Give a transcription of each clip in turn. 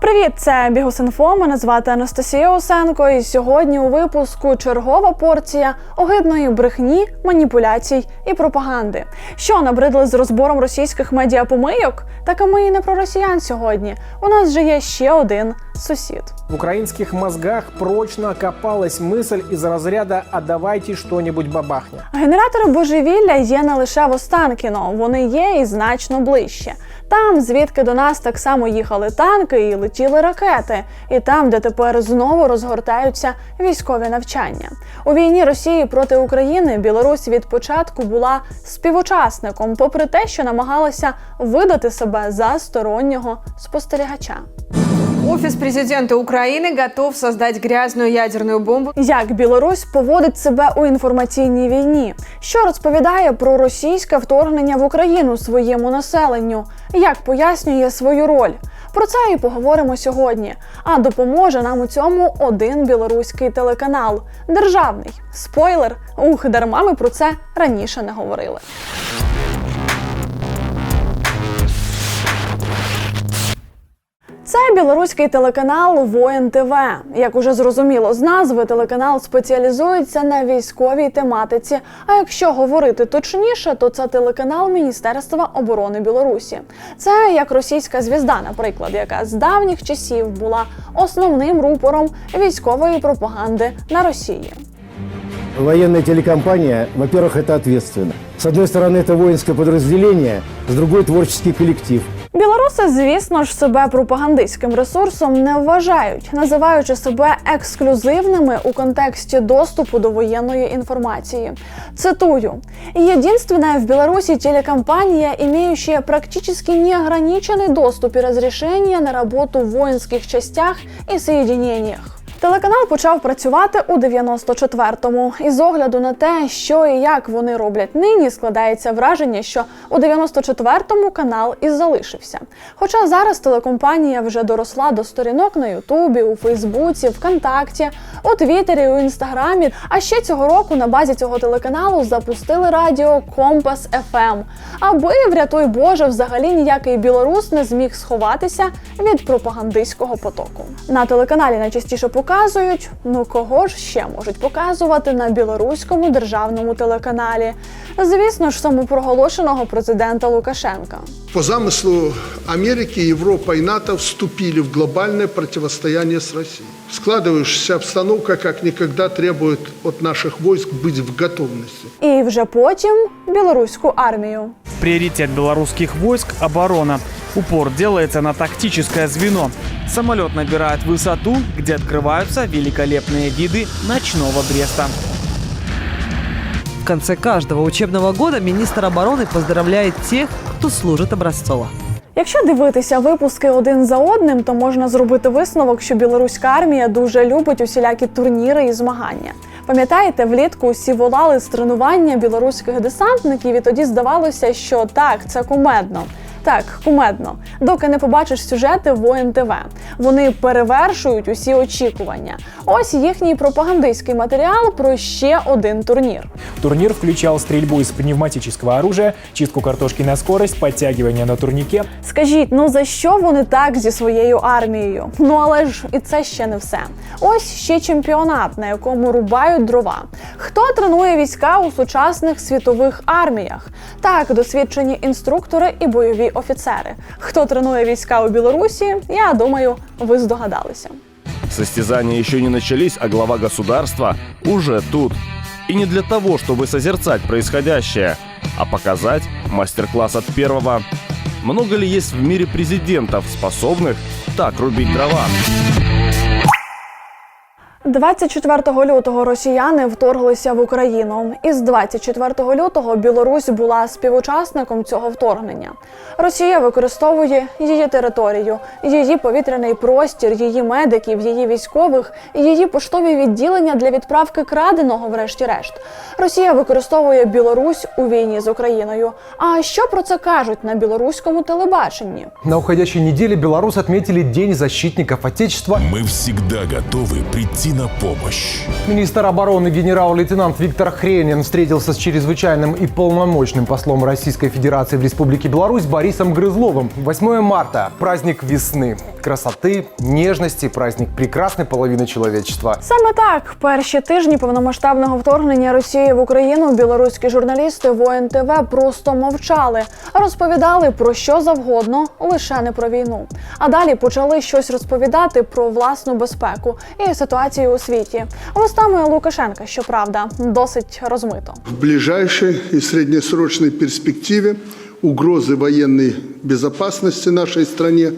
Привіт, це Бігус.Інфо, Мене звати Анастасія Осенко. І сьогодні у випуску чергова порція огидної брехні, маніпуляцій і пропаганди. Що набридли з розбором російських медіапомийок? Так а ми і не про росіян сьогодні. У нас же є ще один сусід. В украинских мозгах прочно окопалась мысль из разряда «а давайте что-нибудь бабахнем». Генератори божевілля є не лише в Останкіно, вони є і значно ближче. Там, звідки до нас так само їхали танки і летіли ракети, і там, де тепер знову розгортаються військові навчання. У війні Росії проти України Білорусь від початку була співучасником, попри те, що намагалася видати себе за стороннього спостерігача. Офис президента Украины готов создать грязную ядерную бомбу. Як Білорусь поводить себе у інформаційній війні, що розповідає про російське вторгнення в Україну своєму населенню, як пояснює свою роль. Про це і поговоримо сьогодні. А допоможе нам у цьому один білоруський телеканал державний. Спойлер, ух, дарма ми про це раніше не говорили. Це білоруський телеканал Воїн ТВ. Як уже зрозуміло з назви, телеканал спеціалізується на військовій тематиці. А якщо говорити точніше, то це телеканал Міністерства оборони Білорусі. Це як російська звізда, наприклад, яка з давніх часів була основним рупором військової пропаганди на Росії. Военная телекомпания, во-первых, это ответственно. С одной стороны, это воинское подразделение, с другой – творческий коллектив. Білоруси, звісно ж, себе пропагандистським ресурсом не вважають, називаючи себе ексклюзивними у контексті доступу до воєнної інформації. Цитую: «Единственная в Білорусі телекомпанія, имеющая практически неограниченный доступ и разрешение на работу в воинских частях и соединениях». Телеканал почав працювати у 94-му. І з огляду на те, що і як вони роблять нині, складається враження, що у 94-му канал і залишився. Хоча зараз телекомпанія вже доросла до сторінок на Ютубі, у Фейсбуці, ВКонтакті, у Твіттері, у Інстаграмі. А ще цього року на базі цього телеканалу запустили радіо Компас ФМ, аби, врятуй Боже, взагалі ніякий білорус не зміг сховатися від пропагандистського потоку. На телеканалі найчастіше показують, ну кого ж ще можуть показувати на білоруському державному телеканалі. Звісно ж, самопроголошеного президента Лукашенка. По замыслу Америки, Европа и НАТО вступили в глобальное противостояние с Россией. Складывающаяся обстановка как никогда требует от наших войск быть в готовности. І вже потім білоруську армію. Приоритет белорусских войск – оборона. Упор делается на тактическое звено. Самолет набирает высоту, где открываются великолепные виды ночного Бреста. В конце каждого учебного года министр обороны поздравляет тех, кто служит образцово. Якщо дивитися випуски один за одним, то можна зробити висновок, що білоруська армія дуже любить усілякі турніри і змагання. Пам'ятаєте, влітку усі волали з тренування білоруських десантників, і тоді здавалося, що так, це кумедно. Так, кумедно, доки не побачиш сюжети воїн ТВ. Вони перевершують усі очікування. Ось їхній пропагандистський матеріал про ще один турнір. Турнир включал стрельбу из пневматического оружия, чистку картошки на скорость, подтягивание на турнике. Скажіть, ну за що вони так зі своєю армією? Ну але ж і це ще не все. Ось ще чемпіонат, на якому рубають дрова. Хто тренує війська у сучасних світових арміях? Так, досвідчені інструктори і бойові офіцери. Хто тренує війська у Білорусі? Я думаю, ви здогадалися. Состязания еще не начались, а глава государства уже тут. И не для того, чтобы созерцать происходящее, а показать мастер-класс от первого. Много ли есть в мире президентов, способных так рубить дрова? 24 лютого росіяни вторглися в Україну, і з 24 лютого Білорусь була співучасником цього вторгнення. Росія використовує її територію, її повітряний простір, її медиків, її військових, її поштові відділення для відправки краденого, врешті-решт. Росія використовує Білорусь у війні з Україною. А що про це кажуть на білоруському телебаченні? На уходящей неделе белорусы отметили День защитников Отечества. Мы всегда готовы прийти на помощь. Министр обороны генерал-лейтенант Виктор Хренин встретился с чрезвычайным и полномочным послом Российской Федерации в Республике Беларусь Борисом Грызловым. 8 марта – праздник весны, красоты, нежности, праздник прекрасной половины человечества. Саме так, перші тижні повномасштабного вторгнення Росії в Україну білоруські журналісти воєн ТВ просто мовчали, розповідали про що завгодно, лише не про війну. А далі почали щось розповідати про власну безпеку і ситуацію у світі. Вустами Лукашенка, щоправда, досить розмито. В ближайшій і середньосрочній перспективі угрози воєнної безопасности нашої стране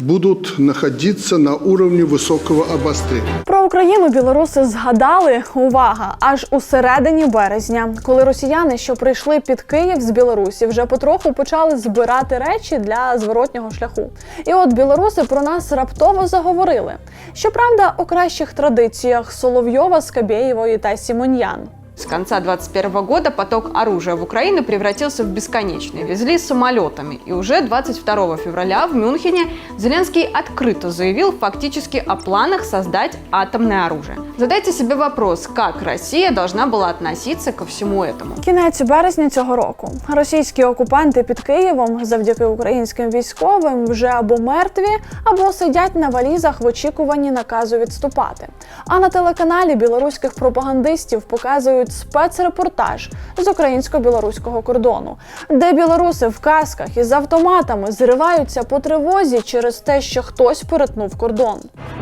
будут находиться на уровне высокого обострения. Про Україну білоруси згадали увага аж у середині березня, коли росіяни, що прийшли під Київ з Білорусі, вже потроху почали збирати речі для зворотнього шляху. І от білоруси про нас раптово заговорили. Щоправда, у кращих традиціях Соловйова, Скабєєвої та Сімоньян. С конца 2021 года поток оружия в Украину превратился в бесконечный. Везли самолетами. И уже 22 февраля в Мюнхене Зеленский открыто заявил фактически о планах создать атомное оружие. Задайте себе вопрос, как Россия должна была относиться ко всему этому. Кінець березня цього року російські окупанти під Києвом завдяки українським військовим вже або мертві, або сидять на валізах в очікуванні наказу відступати. А на телеканалі білоруських пропагандистів показують спецрепортаж з українсько-білоруського кордону, де білоруси в касках із автоматами зриваються по тривозі через те, що хтось перетнув кордон.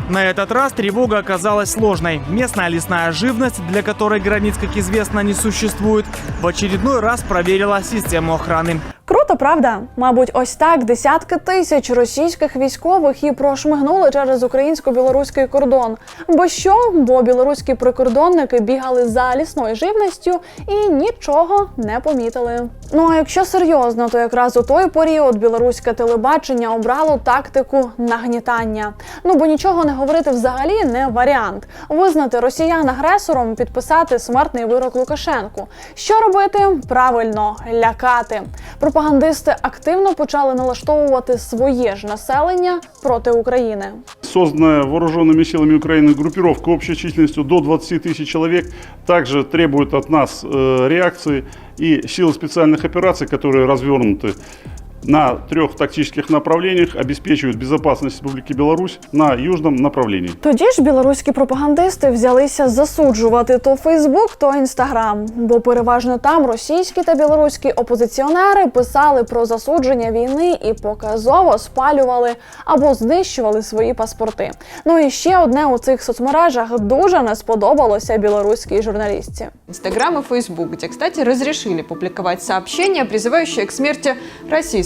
На этот раз тревога оказалась сложной. Местная лесная живность, для которой границ, как известно, не существует, в очередной раз проверила систему охраны. Круто, правда? Мабуть, ось так десятки тисяч російських військових і прошмигнули через українсько-білоруський кордон. Бо що? Бо білоруські прикордонники бігали за лісною живністю і нічого не помітили. Ну а якщо серйозно, то якраз у той період білоруське телебачення обрало тактику нагнітання. Ну бо нічого не говорити взагалі не варіант. Визнати росіян агресором, підписати смертний вирок Лукашенку. Що робити? Правильно лякати. Пропагандисти активно почали налаштовувати своє ж населення проти України. Созданная вооруженными силами Украины группировка общей численностью до 20 тысяч человек также требует от нас э, реакции и силы специальных операций, которые развернуты на трех тактических направлениях, обеспечивают безопасность Республики Беларусь на южном направлении. Тоді ж білоруські пропагандисти взялися засуджувати то Фейсбук, то Інстаграм, бо переважно там російські та білоруські опозиціонери писали про засудження війни і показово спалювали або знищували свої паспорти. Ну і ще одне у цих соцмережах дуже не сподобалося білоруській журналістці. Инстаграм и Фейсбук, где, кстати, разрешили публиковать сообщения, призывающие к смерти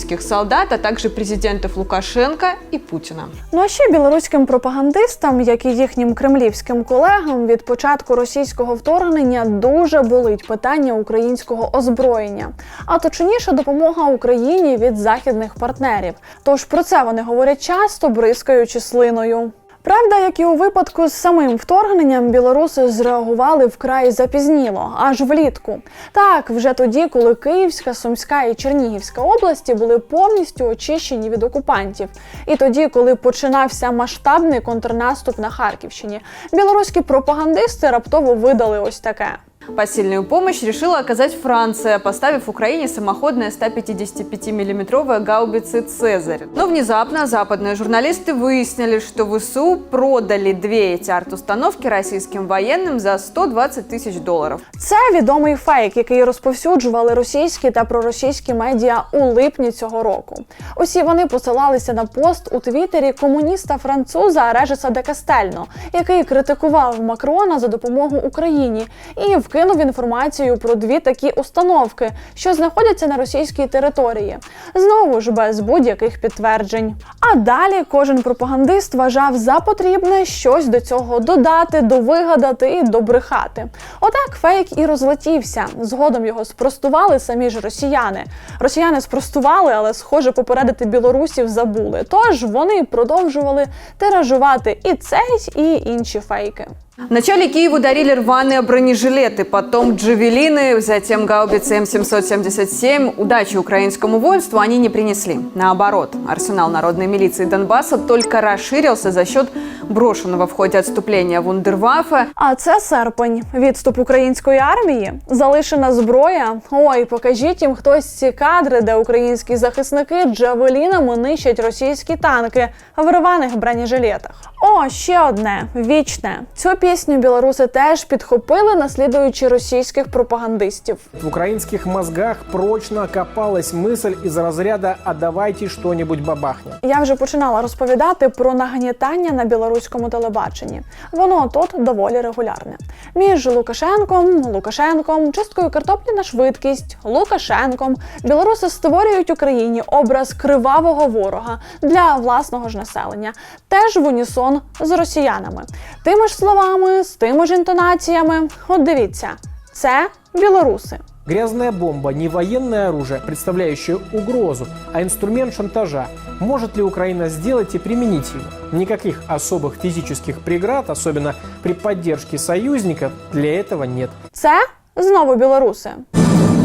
российских солдат, а также президентов Лукашенка и Путина. Ну а ще білоруським пропагандистам, як і їхнім кремлівським колегам, від початку російського вторгнення дуже болить питання українського озброєння, а точніше допомога Україні від західних партнерів. Тож про це вони говорять часто, бризкаючи слиною. Правда, як і у випадку з самим вторгненням, білоруси зреагували вкрай запізніло, аж влітку. Так, вже тоді, коли Київська, Сумська і Чернігівська області були повністю очищені від окупантів, і тоді, коли починався масштабний контрнаступ на Харківщині, білоруські пропагандисти раптово видали ось таке. Посильную помощь решила оказать Франция, поставив Украине самоходные 155-миллиметровые гаубицы «Цезарь». Но внезапно западные журналисты выяснили, что ВСУ продали две эти арт-установки российским военным за 120 тысяч долларов. Це відомий фейк, який розповсюджували російські та проросійські медіа у липні цього року. Усі вони посилалися на пост у твіттері комуніста француза Режеса де Кастельно, який критикував Макрона за допомогу Україні і вкинув інформацію про дві такі установки, що знаходяться на російській території. Знову ж без будь-яких підтверджень. А далі кожен пропагандист вважав за потрібне щось до цього додати, довигадати і добрехати. Отак фейк і розлетівся. Згодом його спростували самі ж росіяни. Росіяни спростували, але схоже попередити білорусів забули. Тож вони продовжували тиражувати і цей, і інші фейки. Вначале Киеву дарили рваные бронежилеты, потом джавелины, затем гаубицы М777. Удачи украинскому воинству они не принесли. Наоборот, арсенал народной милиции Донбасса только расширился за счет брошенного в ходе отступления Вундерваффе. А це серпень. Відступ української армії, залишена зброя. Ой, покажіть їм хтось ці кадри, де українські захисники джавелінами нищать російські танки в рваних бронежилетах. О, ще одне вічне. Цю пісню білоруси теж підхопили, наслідуючи російських пропагандистів. В украинских мозгах прочно копалась мысль из разряда «а давайте что-нибудь бабахнем». Я вже починала розповідати про нагнітання на білоруському телебаченні. Воно тут доволі регулярне. Між Лукашенком, Лукашенком, чисткою картоплі на швидкість, Лукашенком білоруси створюють Україні образ кривавого ворога для власного ж населення, теж в унісон з росіянами. Тими ж словами, з тими ж інтонаціями. От дивіться, це білоруси. Грязная бомба – не военное оружие, представляющее угрозу, а инструмент шантажа. Может ли Украина сделать и применить его? Никаких особых физических преград, особенно при поддержке союзников, для этого нет. Це знову білоруси.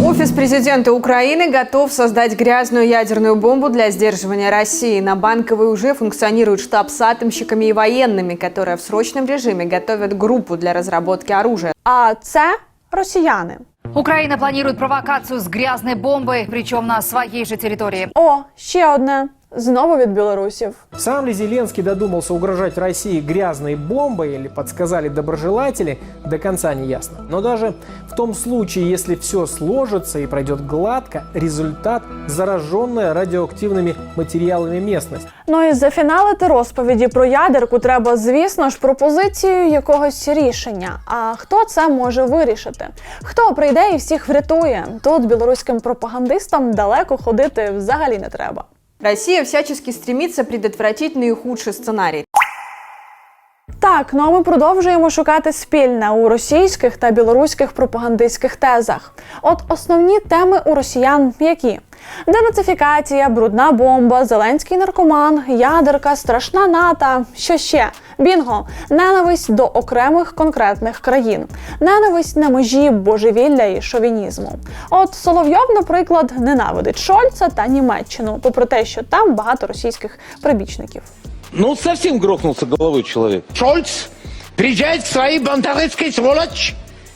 Офис президента Украины готов создать грязную ядерную бомбу для сдерживания России. На Банковой уже функционирует штаб с атомщиками и военными, которые в срочном режиме готовят группу для разработки оружия. А це росіяни. Украина планирует провокацию с грязной бомбой, причем на своей же территории. О, ще одне. Знову від білорусів. Сам ли Зеленский додумался угрожать России грязной бомбой или подсказали доброжелатели, до конца не ясно. Но даже в том случае, если все сложится и пройдет гладко, результат – зараженная радиоактивными материалами местность. Ну і зафіналити розповіді про ядерку треба, звісно ж, пропозицією якогось рішення. А хто це може вирішити? Хто прийде і всіх врятує? Тут білоруським пропагандистам далеко ходити взагалі не треба. Россия всячески стремится предотвратить наихудший сценарий. Так, ну а ми продовжуємо шукати спільне у російських та білоруських пропагандистських тезах. От основні теми у росіян які? Денацифікація, брудна бомба, зеленський наркоман, ядерка, страшна НАТО. Що ще? Бінго, ненависть до окремих конкретних країн, ненависть на межі божевілля і шовінізму. От Соловйов, наприклад, ненавидить Шольца та Німеччину, попри те, що там багато російських прибічників. Ну, зовсім грохнувся головою чоловік. Шольц, приїжджає в своїй бандеровской сволочь!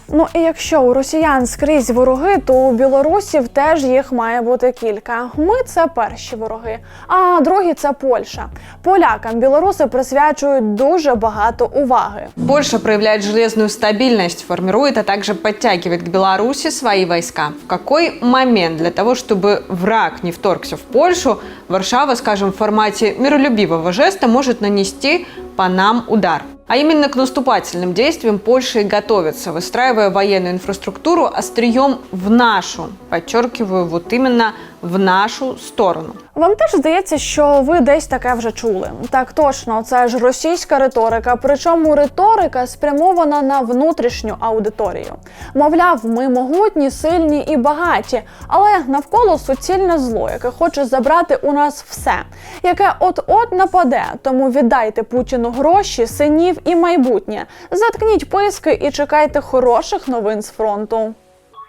Ну і якщо у росіян скрізь вороги, то у білорусів теж їх має бути кілька. Ми це перші вороги, а другі це Польща. Полякам білоруси присвячують дуже багато уваги. Польша проявляет железную стабильность, формирует, а также подтягивает к Беларуси свои войска. В какой момент для того, чтобы враг не вторгся в Польшу, Варшава, скажем, в формате миролюбивого жеста может нанести по нам удар? А именно к наступательным действиям Польша и готовится, выстраивая военную инфраструктуру острием в нашу, подчеркиваю, вот именно в нашу сторону. Вам теж здається, що ви десь таке вже чули. Так точно, це ж російська риторика. Причому риторика спрямована на внутрішню аудиторію. Мовляв, ми могутні, сильні і багаті, але навколо суцільне зло, яке хоче забрати у нас все, яке от-от нападе. Тому віддайте Путіну гроші, синів і майбутнє. Заткніть писки і чекайте хороших новин з фронту.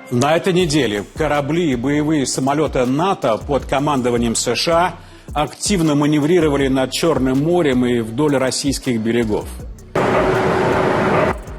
На этой неделе корабли и боевые самолеты НАТО под командованием США активно маневрировали над Черным морем и вдоль российских берегов.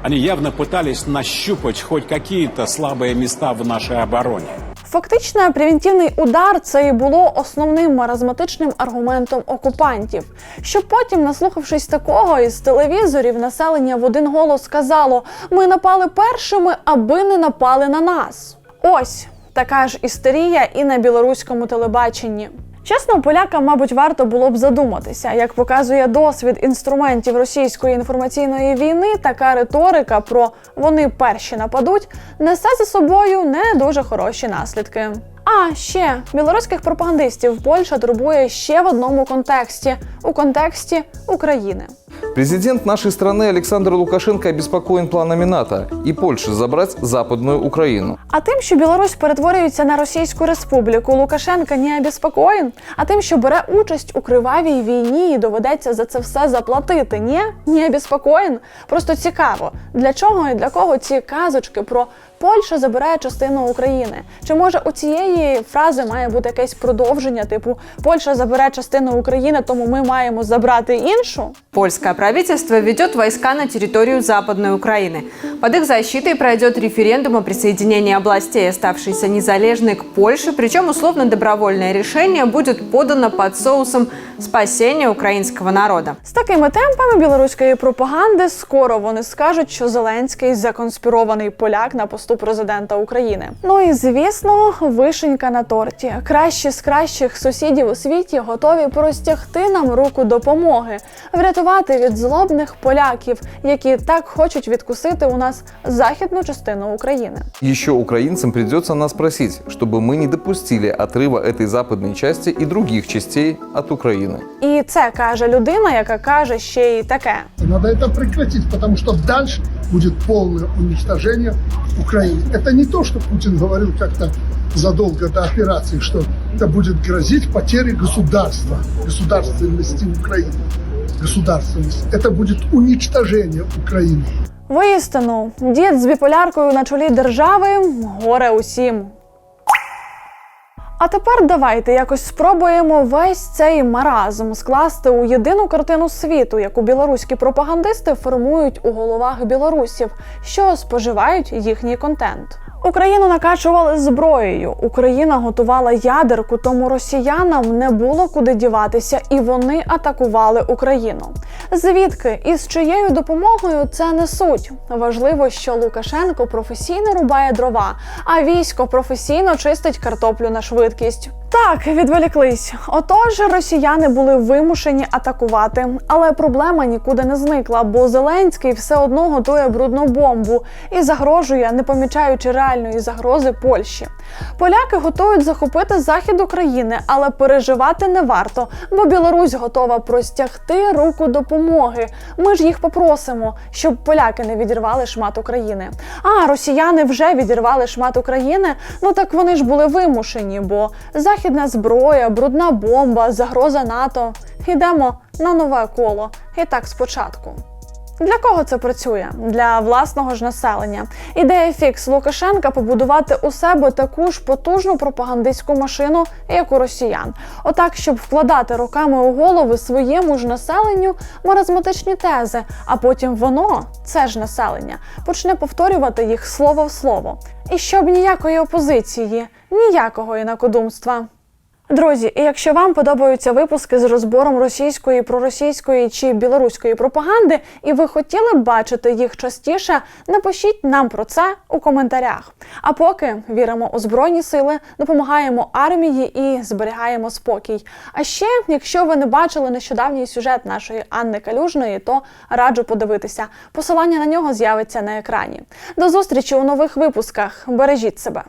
Они явно пытались нащупать хоть какие-то слабые места в нашей обороне. Фактично, превентивний удар це і було основним маразматичним аргументом окупантів. Щоб потім, наслухавшись такого із телевізорів, населення в один голос сказало: ми напали першими, аби не напали на нас. Ось така ж істерія і на білоруському телебаченні. Чесно, полякам, мабуть, варто було б задуматися, як показує досвід інструментів російської інформаційної війни, така риторика про вони перші нападуть несе за собою не дуже хороші наслідки. А ще білоруських пропагандистів Польща турбує ще в одному контексті у контексті України. Президент нашей страны Александр Лукашенко обеспокоен планами НАТО и Польши забрать Западную Украину. А тим, що Білорусь перетворюється на Російську Республіку, Лукашенка не обеспокоєн. А тим, що бере участь у кривавій війні і доведеться за це все заплатити, ні, не обеспокоєн. Просто цікаво, для чого і для кого ці казочки про Польща забирає частину України. Чи може у цієї фрази має бути якесь продовження, типу Польща забере частину України, тому ми маємо забрати іншу? Польское правительство ведет войска на территорию Западной Украины. Под их защитой пройдет референдум о присоединении областей, оставшейся незалежной к Польше, причем условно-добровольное решение будет подано под соусом спасения украинского народа. З такими темпами білоруської пропаганди скоро вони скажуть, що Зеленський законспірований поляк на посту президента України. Ну і звісно, вишенька на торті. Кращі з кращих сусідів у світі готові простягти нам руку допомоги, врятувати від злобних поляків, які так хочуть відкусити у нас західну частину України. Еще украинцам придется нас просить, чтобы мы не допустили отрыва этой западной части и других частей от Украины. І це каже людина, яка каже ще й таке. Надо это прекратить, потому что дальше будет полное уничтожение Украины. Это не то, что Путин говорил как-то задолго до операции, что это будет грозить потерей государства, государственности Украины. Государственность. Это будет уничтожение Украины. Воістину, дід з біполяркою на чолі держави горе усім. А тепер давайте якось спробуємо весь цей маразм скласти у єдину картину світу, яку білоруські пропагандисти формують у головах білорусів, що споживають їхній контент. Україну накачували зброєю. Україна готувала ядерку, тому росіянам не було куди діватися, і вони атакували Україну. Звідки і з чиєю допомогою це не суть. Важливо, що Лукашенко професійно рубає дрова, а військо професійно чистить картоплю на швидкість. Так, відволіклись. Отож, росіяни були вимушені атакувати, але проблема нікуди не зникла, бо Зеленський все одно готує брудну бомбу і загрожує, не помічаючи реальної загрози Польщі. Поляки готують захопити захід України, але переживати не варто, бо Білорусь готова простягти руку допомоги. Ми ж їх попросимо, щоб поляки не відірвали шмат України. А росіяни вже відірвали шмат України. Ну так вони ж були вимушені, бо західна зброя, брудна бомба, загроза НАТО. Йдемо на нове коло. І так спочатку. Для кого це працює? Для власного ж населення. Ідея фікс Лукашенка побудувати у себе таку ж потужну пропагандистську машину, як у росіян. Отак, щоб вкладати руками у голови своєму ж населенню маразматичні тези, а потім воно, це ж населення, почне повторювати їх слово в слово. І щоб ніякої опозиції, ніякого інакодумства. Друзі, і якщо вам подобаються випуски з розбором російської, проросійської чи білоруської пропаганди, і ви хотіли б бачити їх частіше, напишіть нам про це у коментарях. А поки віримо у збройні сили, допомагаємо армії і зберігаємо спокій. А ще, якщо ви не бачили нещодавній сюжет нашої Анни Калюжної, то раджу подивитися. Посилання на нього з'явиться на екрані. До зустрічі у нових випусках. Бережіть себе.